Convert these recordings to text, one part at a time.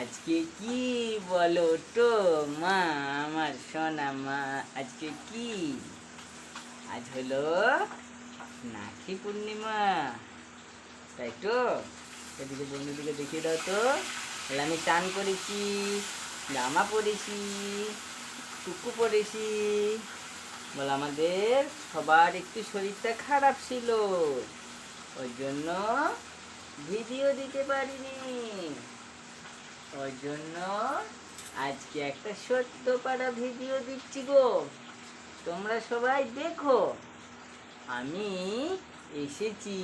আজকে কি বলো তো? মা, আমার সোনা মা, আজকে কি? আজ হলো নাকি পূর্ণিমা। তাই তো? এদিকে বন্ধুদিকে দেখিয়ে দাও তো। তাহলে আমি টান করেছি, জামা পরেছি, টুকু পরেছি। বলে, আমাদের সবার একটু শরীরটা খারাপ ছিল। ওই জন্য ভিডিও দিতে পারিনি। ওই জন্য আজকে একটা সত্য পাড়া ভিডিও দিচ্ছি গো। তোমরা সবাই দেখো। আমি এসেছি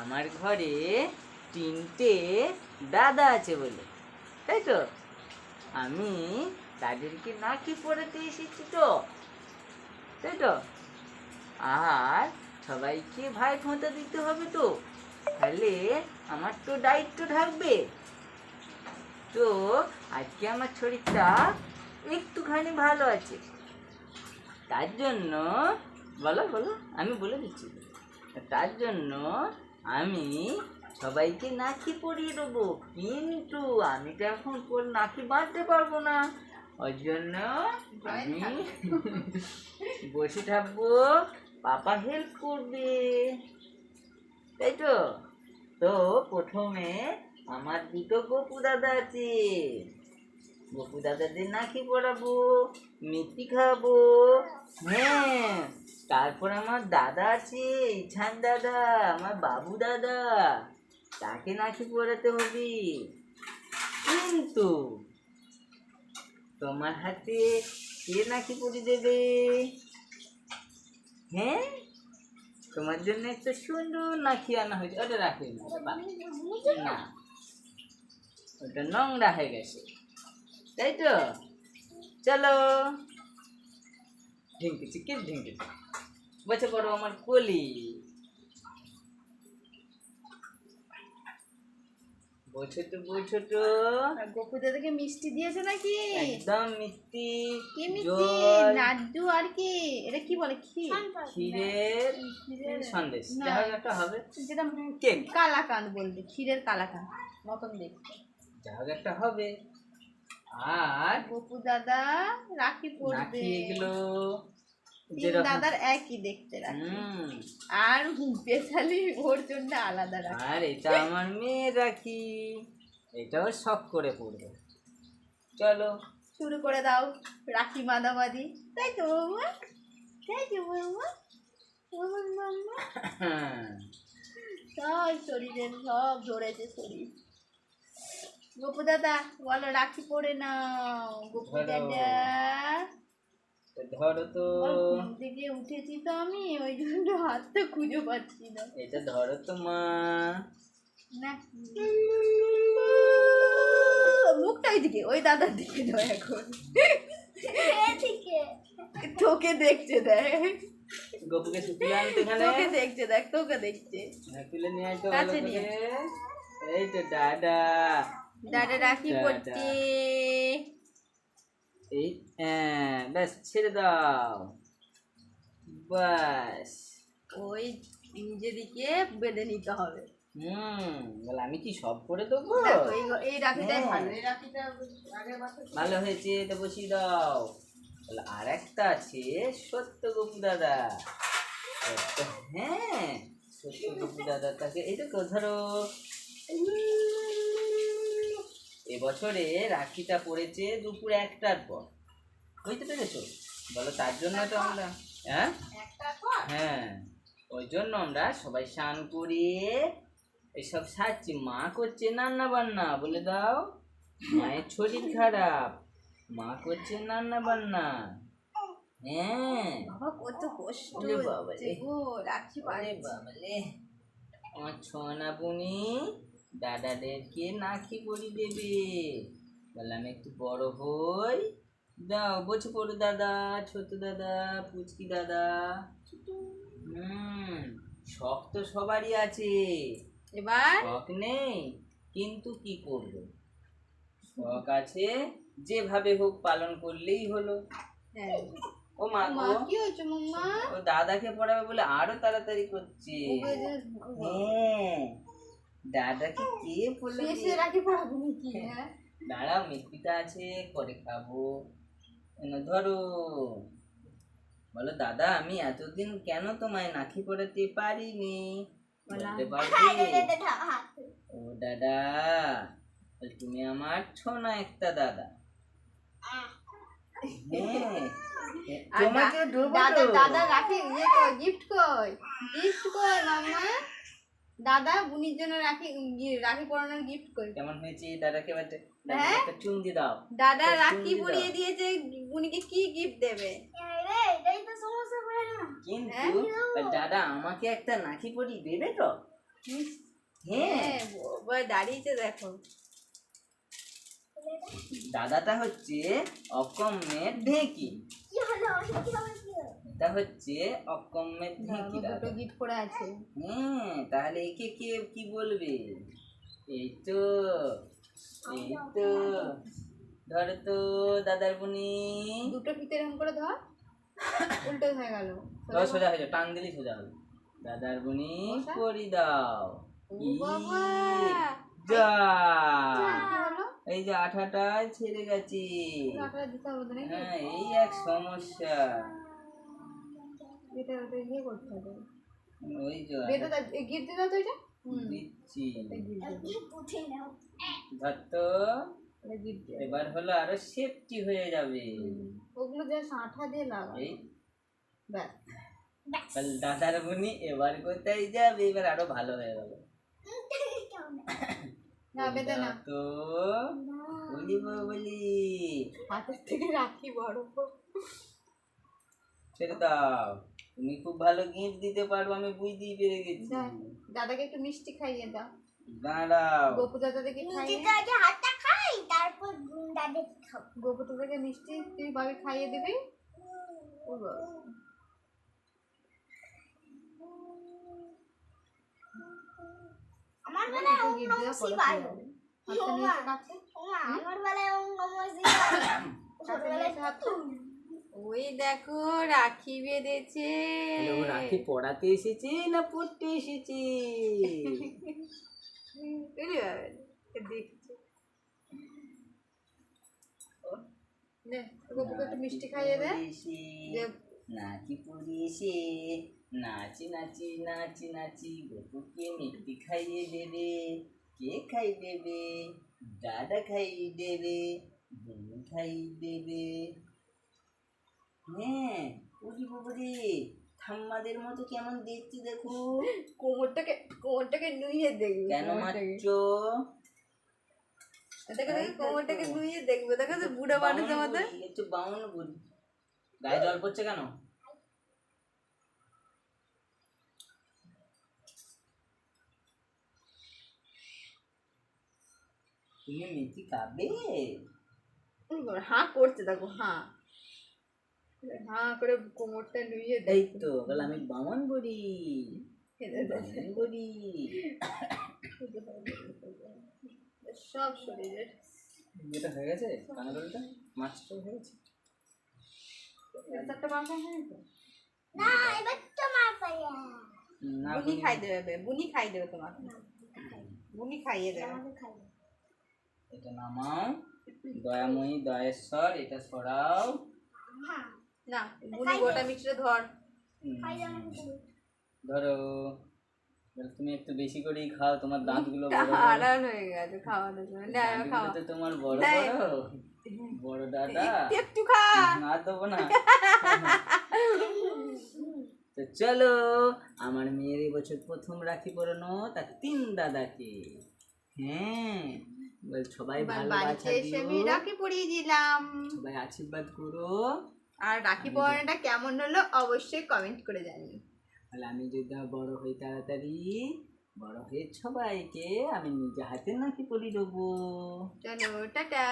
আমার ঘরে তিনটে দাদা আছে বলে, তাই তো? আমি তাদেরকে নাকি পড়াতে এসেছি তো, তাই তো? আর সবাইকে ভাই ফোঁতা দিতে হবে তো, তাহলে আমার তো দায়িত্ব থাকবে। তো আজকে আমার শরীরটা একটুখানি ভালো আছে। তার জন্য বলো বলো আমি বলে দিচ্ছি। তার জন্য আমি সবাইকে নাকি পরিয়ে দেবো। কিন্তু আমি তো এখন নাকি বাঁধতে পারব না। ওই জন্য আমি বসে থাকব পাপা হেল্প করবে। তাই তো? তো প্রথমে আমার দুটো গপু দাদা আছে? গপু দাদাদের না নাকি পড়াবো? মিষ্টি খাব? হ্যাঁ তারপর আমার দাদা আছে, ইছান দাদা, আমার বাবু দাদা। তাকে না নাকি পড়াতে হবে? কিন্তু তোমার হাতে কে নাকি পড়ে দেবে? হ্যাঁ তোমার জন্য একটা সুন্দর নাকি আনা হয়েছে। ওটা রাখি না ওটা নোংরা হয়ে গেছে। তাই তো? চলো। ঢিঙ্কি চিকি ঢিঙ্কি বসে পড়ো আমার কলি। বসে তো তো। গপু দাদাকে মিষ্টি দিয়েছ নাকি? একদম মিষ্টি কি মিষ্টি? লাড্ডু আর কি? এটা কি বলে? ক্ষীর? ক্ষীরের সন্দেশ। একটা হবে। যেটা কেক। কালাকাঁদ বলবে ক্ষীরের কালাকাঁদ মতন দেখতে। যা হোক একটা হবে। আর গপু দাদা রাখি পড়বে এগুলো তিন দাদার একই দেখতে রাখি। আর স্পেশালি ওর জন্য আলাদা রাখি। আর এটা আমার মেয়ে রাখি। এটাও শখ করে পড়বে চলো। শুরু করে দাও রাখি মাদামাদি। তাই তো বাবা তাই তো বাবা আমার মাম্মা সব শরীরের সব ধরেছে শরীর। গপু দাদা বলো রাখি পড়ে নাও। গপু। দাদা। তো ধরো তো। আমার উঠেছি তো আমি ওই জন্য হাতটা খুঁজে পাচ্ছি না। এটা ধরো তো মা। না। মুখটা ওইদিকে ওই দাদার দিকে দাও এখন। তোকে দেখছে দেখ। গপুকে শুকিয়ে আনতে এখানে। তোকে দেখছে দেখ তোকে দেখছে। হ্যাঁ, তুলে নিয়ে আসতো কাছে নিয়ে এই তো দাদা। দাদা রাখি দাদা। পড়ছে এই হ্যাঁ ব্যাস ছেড়ে দাও। বাস ওই নিজেদিকে বেঁধে নিতে হবে। হুম বলে আমি কি সব করে দেবো? এই রাখিটাই হ্যাঁ। ভালো এই রাখিটা ভালো হয়েছে এটা বসিয়ে দাও। বলে আর একটা আছে সত্য গপু দাদা। হ্যাঁ সত্য গপু দাদা তাকে এই দেখো ধরো। এবছরে রাখিটা পড়েছে দুপুর একটার পর। বুঝতে পেরেছ? বলো তার জন্য তো আমরা হ্যাঁ? হ্যাঁ। ওই জন্য আমরা সবাই স্নান করে এসব সাজছি মা করছে রান্না বান্না বলে দাও। মায়ের শরীর খারাপ। মা করছে রান্না বান্না হ্যাঁ। বাবা কত কষ্ট বাবা রে। রাখি পারে বাবারে। আমার ছোনা বুনি দাদাদেরকে নাকি পরি দেবে? বললাম একটু বড় হই। দাও বসে পড়ো দাদা ছোট দাদা পুচকি দাদা। হুম শখ তো সবারই আছে। এবার? শখ নেই কিন্তু কি করব? শখ আছে যেভাবে হোক পালন করলেই হলো। হ্যাঁ। ও মা কি হয়েছে মাম্মা? ও দাদাকে পড়াবে বলে আরও তাড়াতাড়ি করছে। হ্যাঁ। দাদাকে কে শেষে রাখি পড়াবো নাকি হ্যাঁ দাঁড়াও আছে পরে খাব। ধরো বলো দাদা আমি এতদিন কেন তোমায় নাকি পড়াতে পারিনি? ও দাদা তুমি আমার ছোনা একটা দাদা। হ্যাঁ তোমাকে দাদা রাখি গিফট কই গিফট কই মাম্মা। দাদা বুনির জন্য রাখি ইয়ে, রাখি পরানোর গিফট কই কেমন হয়েছে? দাদাকে হ্যাঁ? একটা চুম দিয়ে দাও। দাদা রাখি পরিয়ে দিয়েছে বুনিকে কি গিফট দেবে? কিন্তু হ্যাঁ? দাদা আমাকে একটা নাকি পরি দেবে তো? হ্যাঁ। হ্যাঁ দাঁড়িয়েছে দেখো। দাদাটা হচ্ছে অকম্মের ঢেকি। এটা হচ্ছে অকম্মের ঢেকি দুটো দাদা গিফট আছে। হ্যাঁ তাহলে একে কে কি বলবে? এই তো এই তো ধর তো দাদার বুনি। দুটো ফিতে এরকম করে ধর। উল্টো হয়ে গেল। ধর সোজা হয়ে যাও টান দিলি সোজা হবে দাদার বুনি করি দাও। ও ই, বাবা যা। এই যে আঠাটা ছেড়ে গেছে। হ্যাঁ এই এক সমস্যা। এটা ওটা ইয়ে করতে হবে। ওই যে বেটা গিফট দাও তো এটা? দিচ্ছি। ধর তো গিফট দিয়ে এবার হলো আরও সেফটি হয়ে যাবে। ওগুলো জাস্ট আঠা দিয়ে লাগা এই। ব্যাস। তাহলে দাদার বুনি এবার কোথায় যাবে? এবার আরও ভালো হয়ে যাবে। না তো বলি বলি হাতের থেকে রাখি বড়। ছেড়ে দাও। তুমি খুব ভালো গিফট দিতে পারব আমি বুঝতেই পেরে গেছি। দাদাকে একটু মিষ্টি খাইয়ে দাও। দাঁড়াও। গোপু দাদাকে খাইয়ে গোপু দাদাকে মিষ্টি তুই ভাবে খাইয়ে দিবি? ও। আমার ওই বেলায় দুটো ওম gift নমঃ দেওয়া পরে শিবায় কি হবে? হাতটা নিয়ে এসে কাছে। ওমা, আমার বেলায় ওম নমঃ শিবায় ওই দেখো রাখি বেঁধেছে। রাখি পড়াতে এসেছে না পড়তে এসেছে? মিষ্টি খাইয়ে দে। নাচি পড়িয়েছে নাচি নাচি নাচি নাচি গপুকে মিষ্টি খাইয়ে দেবে। কে খাই দেবে? দাদা খাই দেবে বোন খাই দেবে। হ্যাঁ বাবারে ঠাম্মাদের মতো কেমন দেখছি দেখো। কোমরটাকে কোমরটাকে নুইয়ে দেখবে কেন মারছো? দেখো দেখো কোমরটাকে নুইয়ে দেখবে দেখো তো বুড়ো বাউন বুড়ি, একটু বাউন বুড়ি গায়ে জল পড়ছে কেন? তুমি মেথি খাবে হাঁ করছে দেখো হাঁ। হাঁ করে কোমরটা নুইয়ে দেখবে তো বলে আমি বামন বুড়ি বামন বুড়ি। সব শরীরের। যেটা হয়ে গেছে? কানাডলটা মাছটা হয়ে গেছে? হয়ে গেছে না এবার বুনি খাই দেবে বুনি খাই দেবে তোমাকে বুনি খাইয়ে দেবে। খাইয়ে এটা নামাও। দয়াময়ী দয়েশ্বর এটা সরাও। হ্যাঁ। না বুনি গোটা ধর। ধরো তুমি একটু বেশি করেই খাও তোমার দাঁতগুলো বড় বড়। আড়াল হয়ে গেছে খাওয়ানোর সময় না খাওয়া। তো তোমার বড় বড়। বড় দাদা। একটু একটু খা। না দেবো না। তো চলো আমার মেয়ের এবছর প্রথম রাখি পরানো তার তিন দাদাকে। হ্যাঁ বল সবাই ভালো দিও। রাখি পরিয়ে দিলাম। সবাই আশীর্বাদ করো। আর রাখি পরানোটা কেমন হলো অবশ্যই কমেন্ট করে জানিও। তাহলে আমি যদি বড় হই তাড়াতাড়ি বড় হয়ে সবাইকে আমি নিজে হাতে নাকি পরি দেবো। চলো টাটা।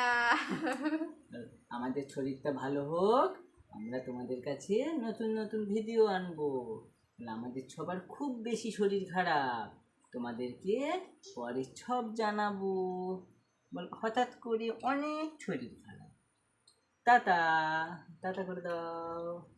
আমাদের শরীরটা ভালো হোক আমরা তোমাদের কাছে নতুন নতুন ভিডিও আনব। তাহলে আমাদের সবার খুব বেশি শরীর খারাপ তোমাদেরকে পরে সব জানাব। বল হঠাৎ করে অনেক শরীর খারাপ। টাটা। টাটা করে দাও